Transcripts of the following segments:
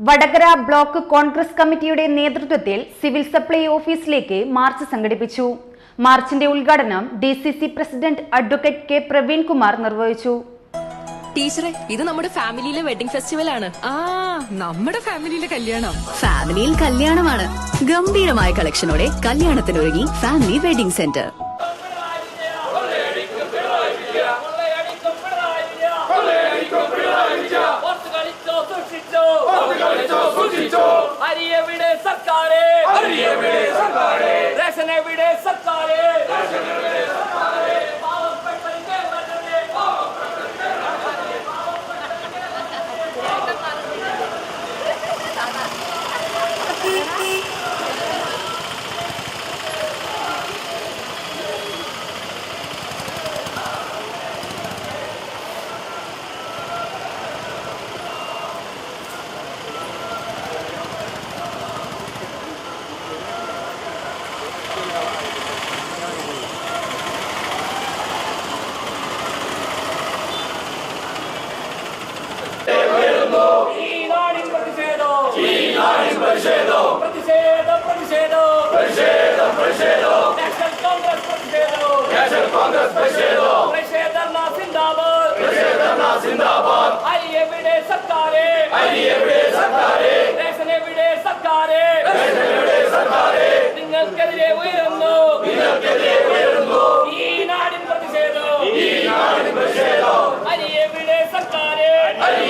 Vadakara block Congress കമ്മിറ്റിയുടെ നേതൃത്വത്തിൽ civil supply ഓഫീസിലേക്ക് മാർച്ച് സംഘടിപ്പിച്ചു. മാർച്ചിന്റെ ഉദ്ഘാടനം D C C president advocate K Praveen Kumar നിർവഹിച്ചു. ടീച്ചറെ ഇത് നമ്മുടെ ഫാമിലിയിലെ വെഡിംഗ് ഫെസ്റ്റിവൽ ആണ്. ആ നമ്മുടെ ഫാമിലിയിലെ കല്യാണം. ഫാമിലിയിൽ കല്യാണമാണ്. ഗംഭീരമായ കളക്ഷനോടെ കല്യാണത്തിനൊരുങ്ങി ഫാമിലി വെഡിംഗ് സെന്റർ അരിയെവിടെ സർക്കാരെ റേഷൻ എവിടെ സർക്കാരെ പാവപ്പെട്ടവർക്ക് വേണ്ടത് ഈ നാടിൻ പ്രതിഷേധം പ്രതിഷേധം. പ്രതിഷേധം നാഷണൽ കോൺഗ്രസ് പ്രതിഷേധം. പ്രതിഷേധർണ സിന്ദാബാദ്. അരിയെവിടെ സർക്കാരെ. റേഷൻ എവിടെ സർക്കാരെ. നിങ്ങൾക്കെതിരെ ഉയരുന്നു. ഈ നാടിൻ പ്രതിഷേധം. അരിയെവിടെ പ്രതിഷേധം. റേഷൻ എവിടെ സർക്കാരെ. അരി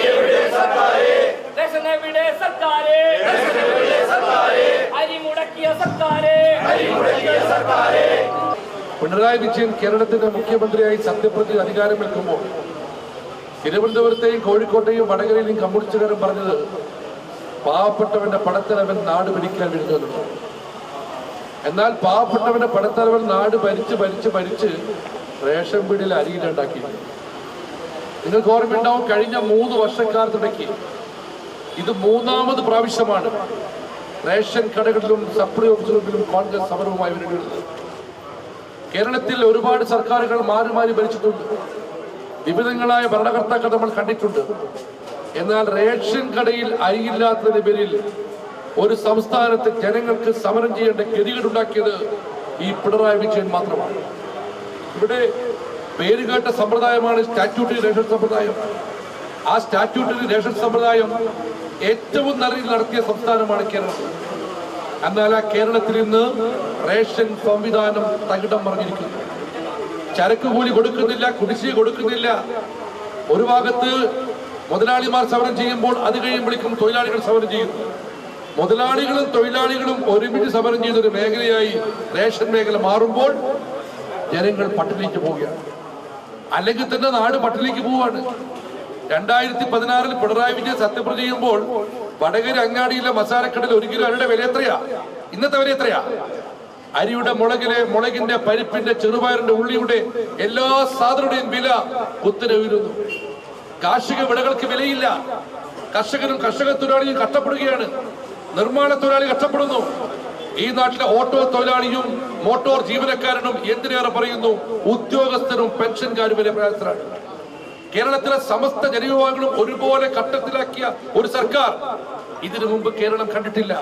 മുടക്കിയ സർക്കാരെ. പിണറായി വിജയൻ കേരളത്തിന്റെ മുഖ്യമന്ത്രിയായി സത്യപ്രതിജ്ഞ അധികാരമേൽക്കുമ്പോൾ തിരുവനന്തപുരത്തെയും കോഴിക്കോട്ടെയും വടകരയിലെയും കമ്മ്യൂണിസ്റ്റുകാരും പറഞ്ഞത് പാവപ്പെട്ടവന്റെ പടത്തലവൻ നാട് ഭരിക്കാൻ വരുന്നത് എന്നാൽ പാവപ്പെട്ടവന്റെ പടത്തലവൻ നാട് ഭരിച്ച് ഭരിച്ച് ഭരിച്ച് റേഷൻ പീടിയിൽ അരിയിലുണ്ടാക്കി നിങ്ങൾക്ക് ഓർമ്മയുണ്ടാവും കഴിഞ്ഞ മൂന്ന് വർഷക്കാലത്തിടയ്ക്ക് ഇത് മൂന്നാമത് പ്രാവശ്യമാണ്. റേഷൻ കടകളിലും സപ്ലൈ ഓഫീസുകളിലും കോൺഗ്രസ് സമരവുമായി വരുന്നത്. കേരളത്തിൽ ഒരുപാട് സർക്കാരുകൾ മാറി മാറി ഭരിച്ചിട്ടുണ്ട്. വിവിധങ്ങളായ ഭരണകർത്താക്കൾ നമ്മൾ കണ്ടിട്ടുണ്ട്. എന്നാൽ റേഷൻ കടയിൽ അരിയില്ലാത്തതിന്റെ പേരിൽ ഒരു സംസ്ഥാനത്ത് ജനങ്ങൾക്ക് സമരം ചെയ്യേണ്ട ഗതികേടുണ്ടാക്കിയത് ഈ പിണറായി വിജയൻ മാത്രമാണ്. ഇവിടെ പേരുകേട്ട സമ്പ്രദായമാണ് സ്റ്റാറ്റ്യൂട്ടറി റേഷൻ സമ്പ്രദായം. ആ സ്റ്റാറ്റ്യൂട്ടറി റേഷൻ സമ്പ്രദായം ഏറ്റവും നല്ല രീതിയിൽ നടത്തിയ സംസ്ഥാനമാണ് കേരളം. എന്നാൽ ആ കേരളത്തിൽ ഇന്ന് റേഷൻ സംവിധാനം തകിടം മറിഞ്ഞിരിക്കുന്നു. ചരക്ക് കൂലി കൊടുക്കുന്നില്ല കുടിശ്ശിക കൊടുക്കുന്നില്ല. ഒരു ഭാഗത്ത് മുതലാളിമാർ സമരം ചെയ്യുമ്പോൾ അത് കഴിയുമ്പോഴേക്കും തൊഴിലാളികൾ സമരം ചെയ്യുന്നു മുതലാളികളും തൊഴിലാളികളും ഒരുമിച്ച് സമരം ചെയ്യുന്ന ഒരു മേഖലയായി റേഷൻ മേഖല മാറുമ്പോൾ ജനങ്ങൾ പട്ടിണിക്ക് പോവുകയാണ്. അല്ലെങ്കിൽ തന്നെ നാട് പട്ടിണിക്ക് പോവാണ് രണ്ടായിരത്തി പതിനാറിൽ പിണറായി വിജയൻ സത്യപ്രതിജ്ഞ ചെയ്യുമ്പോൾ വടകര അങ്ങാടിയിലെ മസാലക്കടയിൽ ഒരു കിലോ അരിയുടെ വില എത്രയാ? ഇന്നത്തെ വില എത്രയാ? അരിയുടെ മുളകിലെ മുളകിന്റെ പരിപ്പിന്റെ ചെറുപയറിന്റെ ഉള്ളിയുടെ എല്ലാ സാധനങ്ങളുടെയും വില കുത്തിനെ ഉയരുന്നു കാർഷിക വിളകൾക്ക് വിലയില്ല. കർഷകരും കർഷക തൊഴിലാളിയും കഷ്ടപ്പെടുകയാണ്. നിർമ്മാണ തൊഴിലാളി കഷ്ടപ്പെടുന്നു. ഈ നാട്ടിലെ ഓട്ടോ തൊഴിലാളിയും മോട്ടോർ ജീവനക്കാരനും എന്തിനേറെ പറയുന്നു? ഉദ്യോഗസ്ഥരും പെൻഷൻകാരും വരെ പ്രയാസത്തിലാണ് കേരളത്തിലെ സമസ്ത ജനവിഭാഗങ്ങളും ഒരുപോലെ ഘട്ടത്തിലാക്കിയ ഒരു സർക്കാർ ഇതിനു മുമ്പ് കേരളം കണ്ടിട്ടില്ല.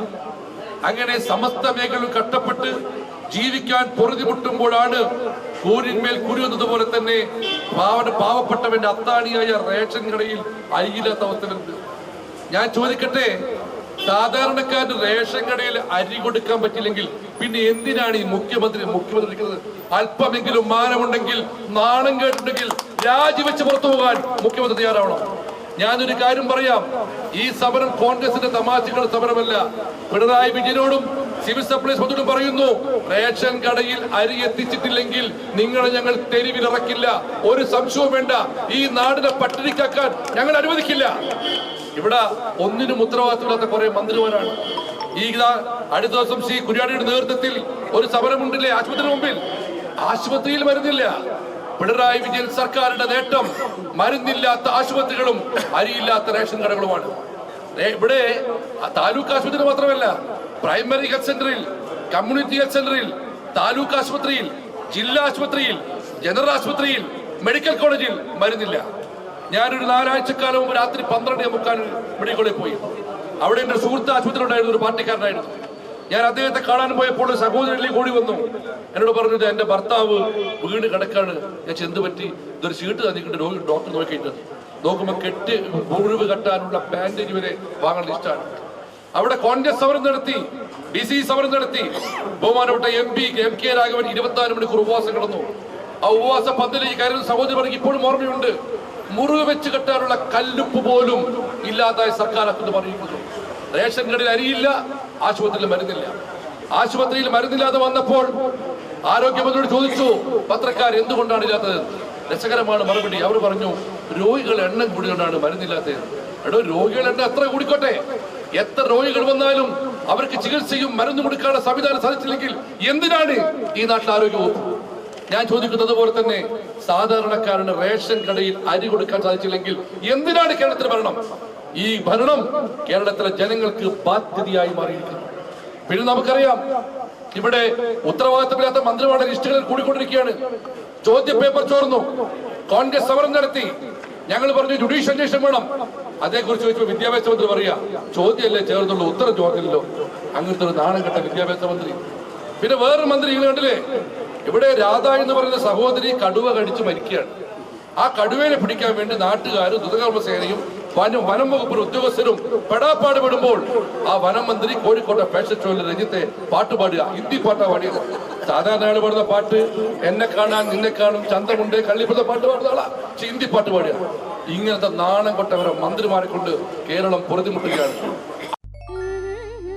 അങ്ങനെ സമസ്ത മേഖലകൾ കഷ്ടപ്പെട്ട് ജീവിക്കാൻ പൊറുതിമുട്ടുമ്പോഴാണ് കൂരിന്മേൽ കുരുന്നതുപോലെ തന്നെ പാവപ്പെട്ടവന്റെ അത്താണിയായ റേഷൻ കടയിൽ അരിയില്ലാത്ത അവസ്ഥ വരുന്നത്. ഞാൻ ചോദിക്കട്ടെ സാധാരണക്കാരന് റേഷൻ കടയിൽ അരി കൊടുക്കാൻ പറ്റില്ലെങ്കിൽ പിന്നെ എന്തിനാണ് ഈ മുഖ്യമന്ത്രി മുഖ്യമന്ത്രി അല്പമെങ്കിലും മാനമുണ്ടെങ്കിൽ നാണം കേട്ടിട്ടുണ്ടെങ്കിൽ രാജിവെച്ച് പുറത്തു പോകാൻ മുഖ്യമന്ത്രി തയ്യാറാവണം. ഞാനൊരു കാര്യം പറയാം. ഈ സമരം കോൺഗ്രസിന്റെ തമാശകളുടെ സമരമല്ല. പിണറായി വിജയനോടും സിവിൽ സപ്ലൈസ് മന്ത്രിയോടും പറയുന്നു റേഷൻ കടയിൽ അരി എത്തിച്ചിട്ടില്ലെങ്കിൽ നിങ്ങളെ ഞങ്ങൾ തെരുവിലിറക്കില്ല. ഒരു സംശയവും വേണ്ട. ഈ നാടിനെ പട്ടിണിക്കാക്കാൻ ഞങ്ങൾ അനുവദിക്കില്ല. ഇവിടെ ഒന്നിനും ഉത്തരവാദിത്തമില്ലാത്ത കുറെ മന്ത്രിമാരാണ്. ഈ അടുത്ത ദിവസം ശ്രീ കുര്യാടിയുടെ നേതൃത്വത്തിൽ ഒരു സമരമുണ്ടില്ലേ? ആശുപത്രി മുമ്പിൽ? ആശുപത്രിയിൽ മരുന്നില്ല പിണറായി വിജയൻ സർക്കാരിന്റെ നേട്ടം മരുന്നില്ലാത്ത ആശുപത്രികളും അരിയില്ലാത്ത റേഷൻ കടകളുമാണ്. ഇവിടെ താലൂക്ക് ആശുപത്രി മാത്രമല്ല പ്രൈമറി ഹെൽത്ത് സെന്ററിൽ കമ്മ്യൂണിറ്റി ഹെൽത്ത് സെന്ററിൽ താലൂക്ക് ആശുപത്രിയിൽ ജില്ലാ ആശുപത്രിയിൽ ജനറൽ ആശുപത്രിയിൽ മെഡിക്കൽ കോളേജിൽ മരുന്നില്ല. ഞാനൊരു നാലാഴ്ചക്കാലം രാത്രി പന്ത്രണ്ട് മുക്കാൽ മെഡിക്കൽ കോളേജിൽ പോയി. അവിടെ എന്റെ സുഹൃത്ത് ആശുപത്രി ഉണ്ടായിരുന്നു ഒരു പാർട്ടിക്കാരനായിരുന്നു. ഞാൻ അദ്ദേഹത്തെ കാണാൻ പോയപ്പോൾ സഹോദരനിലേക്ക് ഓടി വന്നു. എന്നോട് പറഞ്ഞത് എന്റെ ഭർത്താവ് വീട് കിടക്കാണ്. ഞാൻ ചെന്ത് പറ്റി. ഇതൊരു ഷീട്ട് തന്നിട്ടുണ്ട് ഡോക്ടർ നോക്കിയിട്ട്. നോക്കുമ്പോൾ കെട്ട് മുഴുവ് കെട്ടാനുള്ള ബാൻഡേജ് വരെ വാങ്ങാൻ ഇഷ്ടമാണ്. അവിടെ കോൺഗ്രസ് സമരം നടത്തി ഡി സി സമരം നടത്തി. ബഹുമാനപ്പെട്ട M P M K Raghavan ഇരുപത്തിനാല് മണിക്കൂർ ഉപവാസം കിടന്നു. ആ ഉപവാസ പന്തലിൽ കയറുന്ന സഹോദരി പറഞ്ഞു ഇപ്പോഴും ഓർമ്മയുണ്ട്. മുറിവ് വെച്ച് കെട്ടാനുള്ള കല്ലുപ്പ് പോലും ഇല്ലാതായ സർക്കാർ എന്ന് പറയുന്നു റേഷൻ കടയിൽ അരിയില്ല ആശുപത്രിയിൽ മരുന്നില്ല. ആശുപത്രിയിൽ മരുന്നില്ലാതെ വന്നപ്പോൾ ആരോഗ്യമന്ത്രിയോട് ചോദിച്ചു പത്രക്കാർ എന്തുകൊണ്ടാണ് ഇല്ലാത്തത്? രസകരമാണ് മറുപടി. അവർ പറഞ്ഞു രോഗികൾ എണ്ണം കൂടിക്കൊണ്ടാണ് മരുന്നില്ലാത്തത്. എടോ രോഗികൾ എണ്ണം എത്ര കൂടിക്കോട്ടെ? എത്ര രോഗികൾ വന്നാലും അവർക്ക് ചികിത്സയും മരുന്ന് കൊടുക്കാനുള്ള സംവിധാനം സാധിച്ചില്ലെങ്കിൽ എന്തിനാണ് ഈ നാട്ടിലെ ആരോഗ്യ വകുപ്പ് ഞാൻ ചോദിക്കുന്നത് പോലെ തന്നെ സാധാരണക്കാരന് റേഷൻ കടയിൽ അരി കൊടുക്കാൻ സാധിച്ചില്ലെങ്കിൽ എന്തിനാണ് കേരളത്തിൽ ഭരണം? ഈ ഭരണം കേരളത്തിലെ ജനങ്ങൾക്ക് ബാധ്യതയായി മാറിയിരിക്കുന്നു. പിന്നെ നമുക്കറിയാം ഇവിടെ ഉത്തരവാദിത്തമില്ലാത്ത മന്ത്രിമാരുടെ ലിസ്റ്റുകളിൽ കൂടിക്കൊണ്ടിരിക്കുകയാണ്. ചോദ്യ പേപ്പർ ചോർന്നു. കോൺഗ്രസ് സമരം നടത്തി. ഞങ്ങൾ പറഞ്ഞു ജുഡീഷ്യൽ അന്വേഷണം വേണം. അതേക്കുറിച്ച് ചോദിച്ചപ്പോൾ വിദ്യാഭ്യാസ മന്ത്രി പറയാ ചോദ്യമല്ലേ ചേർന്നുള്ള ഉത്തരം ചോദിക്കില്ലല്ലോ അങ്ങനത്തെ ഒരു നാണം കെട്ട വിദ്യാഭ്യാസ മന്ത്രി. പിന്നെ വേറൊരു മന്ത്രി ഇങ്ങനെ കണ്ടില്ലേ? ഇവിടെ രാധ എന്ന് പറയുന്ന സഹോദരി കടുവ കടിച്ച് മരിക്കുകയാണ്. ആ കടുവേനെ പിടിക്കാൻ വേണ്ടി നാട്ടുകാരും ദുരിതകർമ്മ സേനയും വനം വനം വകുപ്പ് ഉദ്യോഗസ്ഥരും പെടാപ്പാട് വിടുമ്പോൾ ആ വനം മന്ത്രി കോഴിക്കോട്ടെ ഫാഷൻ ഷോയിൽ രഞ്ജിത്തെ പാട്ട് പാടുക. ഹിന്ദി പാട്ടാ പാടിയത്. സാധാരണ ആൾ പാടുന്ന പാട്ട് എന്നെ കാണാൻ നിന്നെ കാണും ചന്തമുണ്ട് കള്ളിപ്പുറത്തെ പാട്ട് പാടുന്ന ആളാ. പക്ഷെ ഹിന്ദി പാട്ട് പാടുക. ഇങ്ങനത്തെ നാണം കൊട്ടവരെ മന്ത്രിമാരെ കൊണ്ട് കേരളം പൊറുതിമുട്ടുകയാണ്.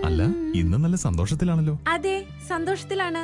അല്ല ഇന്ന് നല്ല സന്തോഷത്തിലാണല്ലോ. അതെ സന്തോഷത്തിലാണ്.